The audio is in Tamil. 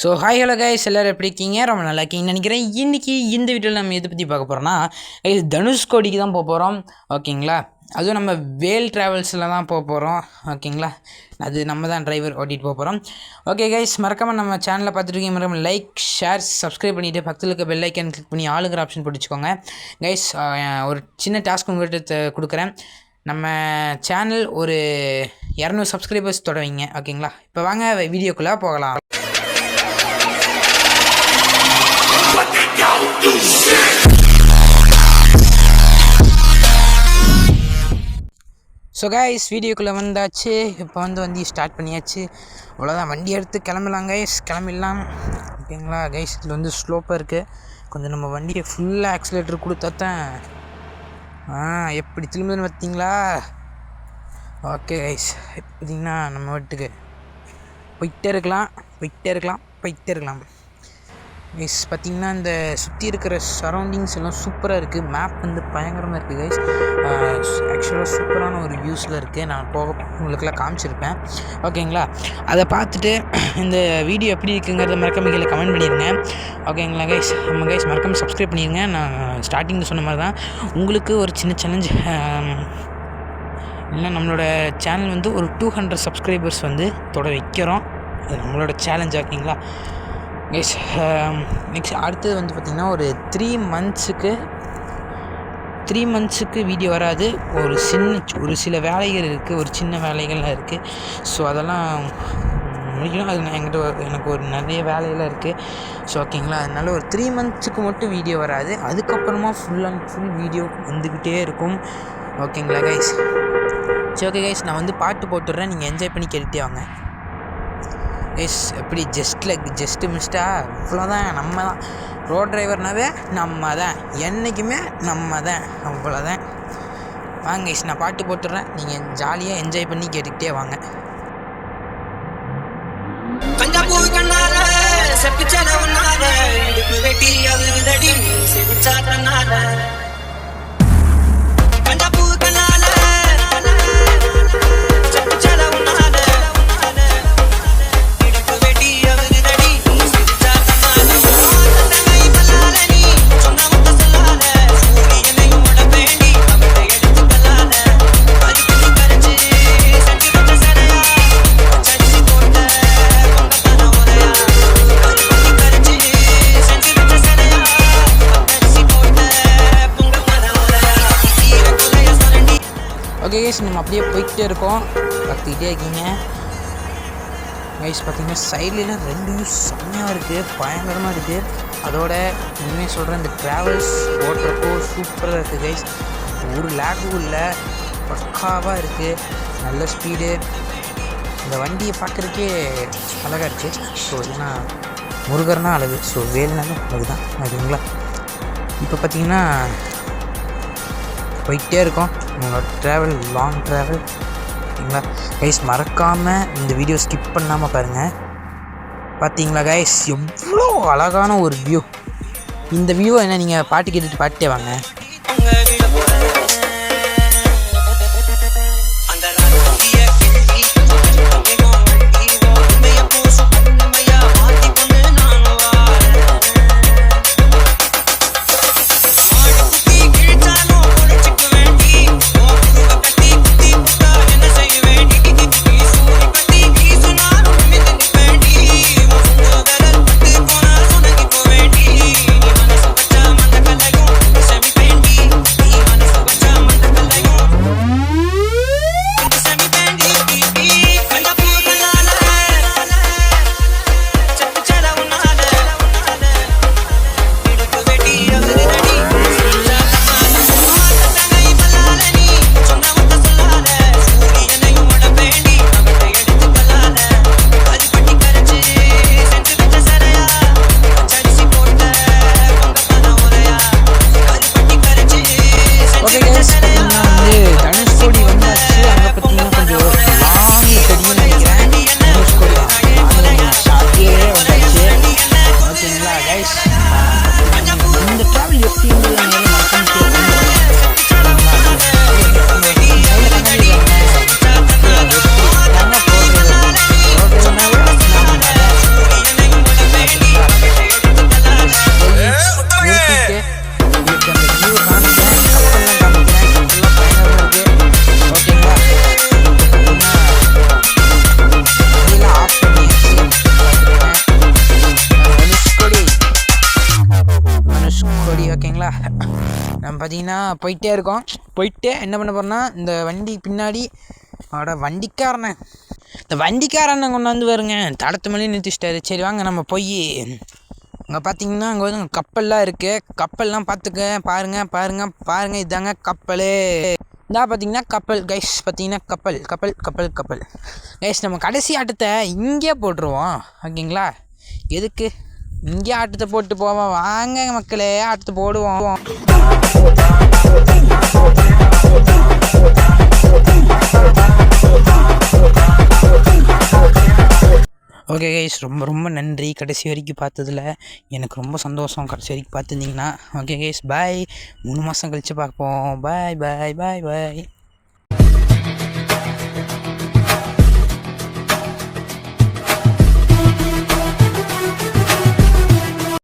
ஸோ ஹாய் ஹலோ கைஸ் எல்லோரும் எப்படி இருக்கீங்க? ரொம்ப நல்லா இருக்கீங்கன்னு நினைக்கிறேன். இன்றைக்கி இந்த வீடியோவில் நம்ம எதை பற்றி பார்க்க போகிறோம்னா இது தனுஷ்கோடிக்கு தான் போக போகிறோம் ஓகேங்களா? அதுவும் நம்ம வேல் ட்ராவல்ஸில் தான் போக போகிறோம் ஓகேங்களா? அது நம்ம தான் டிரைவர் ஓட்டிகிட்டு போக போகிறோம் ஓகே கைஸ் மறக்காமல் நம்ம சேனலில் பார்த்துருக்கீங்க மறக்காம லைக் ஷேர் சப்ஸ்கிரைப் பண்ணிவிட்டு பக்கத்தில் இருக்க பெல் ஐக்கன் கிளிக் பண்ணி ஆளுங்கிற ஆப்ஷன் பிடிச்சிக்கோங்க. கைஸ் ஒரு சின்ன டாஸ்க் உங்கள்கிட்ட கொடுக்குறேன். நம்ம சேனல் ஒரு இரநூறு சப்ஸ்கிரைபர்ஸ் தொடவீங்க ஓகேங்களா? இப்போ வாங்க வீடியோக்குள்ளே போகலாம். ஸோ கைஸ் வீடியோக்குள்ளே வந்தாச்சு. இப்போ வந்து வண்டி ஸ்டார்ட் பண்ணியாச்சு. அவ்வளோதான் வண்டி எடுத்து கிளம்பலாம் கைஸ் கிளம்பிடலாம். ஓகேங்களா கைஸ் இதில் வந்து ஸ்லோப்பாக இருக்குது கொஞ்சம் நம்ம வண்டியை ஃபுல்லாக ஆக்சிலேட்டர் கொடுத்தா தான். ஆ எப்படி திரும்புதுன்னு பார்த்தீங்களா ஓகே கைஸ் பார்த்தீங்கன்னா நம்ம வீட்டுக்கு போயிட்டே இருக்கலாம். போயிட்டே இருக்கலாம். போயிட்டே இருக்கலாம். கைஸ் பார்த்தீங்கன்னா இந்த சுற்றி இருக்கிற சரௌண்டிங்ஸ் எல்லாம் சூப்பராக இருக்குது மேப் வந்து பயங்கரமாக இருக்குது கைஸ் ஆக்சுவலாக சூப்பரான ஒரு வியூஸில் இருக்குது நான் போக உங்களுக்கெல்லாம் காமிச்சிருப்பேன். ஓகேங்களா அதை பார்த்துட்டு இந்த வீடியோ எப்படி இருக்குங்கிறத மறக்காம கீழே கமெண்ட் பண்ணிடுங்க ஓகேங்களா கைஸ் நம்ம கைஸ் மறக்காம சப்ஸ்கிரைப் பண்ணிடுங்க நான் ஸ்டார்டிங்கில் சொன்ன மாதிரி தான் உங்களுக்கு ஒரு சின்ன சேலஞ்ச் இல்லை நம்மளோட சேனல் வந்து ஒரு டூ ஹண்ட்ரட் சப்ஸ்கிரைபர்ஸ் வந்து தொட வைக்கிறோம். அது நம்மளோட சேலஞ்ச் ஓகேங்களா எஸ் நெக்ஸ்ட் அடுத்தது வந்து பார்த்திங்கன்னா ஒரு த்ரீ மந்த்ஸுக்கு த்ரீ மந்த்ஸுக்கு வீடியோ வராது. ஒரு சின்ன ஒரு சில வேலைகள் இருக்குது ஒரு சின்ன வேலைகள்லாம் இருக்குது ஸோ அதெல்லாம் முடிக்கணும். அது நான் என்கிட்ட எனக்கு ஒரு நிறைய வேலையெல்லாம் இருக்குது ஸோ ஓகேங்களா? அதனால ஒரு த்ரீ மந்த்ஸுக்கு மட்டும் வீடியோ வராது. அதுக்கப்புறமா ஃபுல் அண்ட் ஃபுல் வீடியோ வந்துக்கிட்டே இருக்கும். ஓகேங்களா கைஸ் சரி ஓகே கைஸ் நான் வந்து பாட்டு போட்டுடுறேன். நீங்கள் என்ஜாய் பண்ணி கேட்டுட்டே வாங்க. எஸ் எப்படி ஜஸ்ட்டில் ஜஸ்ட்டு மிஸ்டா இவ்வளோதான் நம்ம தான் ரோட் டிரைவர்னாவே நம்ம தான் என்றைக்குமே நம்ம தான் அவ்வளோதான் வாங்க இஸ் நான் பாட்டு போட்டுடுறேன் நீங்கள் ஜாலியாக என்ஜாய் பண்ணி கேட்டுக்கிட்டே வாங்க. பஞ்சாபூ கண்ணால செப்பிச்சலவனால இடுப்பு வெட்டி அது விதடி சிரிச்சாட்டனால கைஸ் நம்ம அப்படியே போய்கிட்டே இருக்கோம். பார்த்துக்கிட்டே இருக்கீங்க. கைஸ் பார்த்தீங்கன்னா சைட்லலாம் ரெண்டுமே செம்மையாக இருக்குது பயங்கரமாக இருக்குது அதோட உண்மையாக சொல்கிறேன் இந்த ட்ராவல்ஸ் ஓட்டுறப்போ சூப்பராக இருக்குது கைஸ் ஒரு லேக்கும் இல்லை. பக்காவாக இருக்குது நல்ல ஸ்பீடு இந்த வண்டியை பார்க்குறக்கே அழகாக இருக்குது ஸோ ஏன்னா முருகர்னா அழகு. ஸோ வேலுனாலும் அழகு தான் ஓகேங்களா இப்போ பார்த்தீங்கன்னா போயிட்டே இருக்கோம். உங்களோட ட்ராவல் லாங் ட்ராவல் ஓகேங்களா கைஸ் மறக்காமல் இந்த வீடியோ ஸ்கிப் பண்ணாமல் பாருங்கள் பார்த்தீங்களா கைஸ் எவ்வளோ அழகான ஒரு வியூ இந்த வியூ என்ன நீங்கள் பாட்டு கேட்டுட்டு பாட்டே வாங்க. நம்ம பார்த்தீங்கன்னா போயிட்டே இருக்கோம். போயிட்டு என்ன பண்ண போகிறோம்னா இந்த வண்டி பின்னாடி அவட வண்டிக்காரனை. இந்த வண்டிக்காரனை கொண்டாந்து வருங்க தடத்து மேலே நிறுத்திச்சிட்டாரு சரி வாங்க நம்ம போய் அங்கே பார்த்தீங்கன்னா அங்கே வந்து கப்பல்லாம் இருக்குது கப்பல்லாம் பார்த்துக்க பாருங்கள் பாருங்கள் பாருங்கள் இதாங்க கப்பல். இதாக பார்த்தீங்கன்னா கப்பல். கைஸ் பார்த்தீங்கன்னா கப்பல் கப்பல் கப்பல் கப்பல். கைஸ் நம்ம கடைசி ஆட்டத்தை இங்கே போட்டுருவோம். ஓகேங்களா? எதுக்கு? இங்கே ஆட்டத்தை போட்டு போவோம். வாங்க மக்களே ஆட்டத்தை போடுவோம். ஓகே கைஸ் ரொம்ப ரொம்ப நன்றி. கடைசி வரைக்கும் பார்த்ததுல எனக்கு ரொம்ப சந்தோஷம். கடைசி வரைக்கும் பார்த்துருந்தீங்கன்னா ஓகே கைஸ் பாய் மூணு மாதம் கழித்து பார்ப்போம். பாய் பாய் பாய் பாய்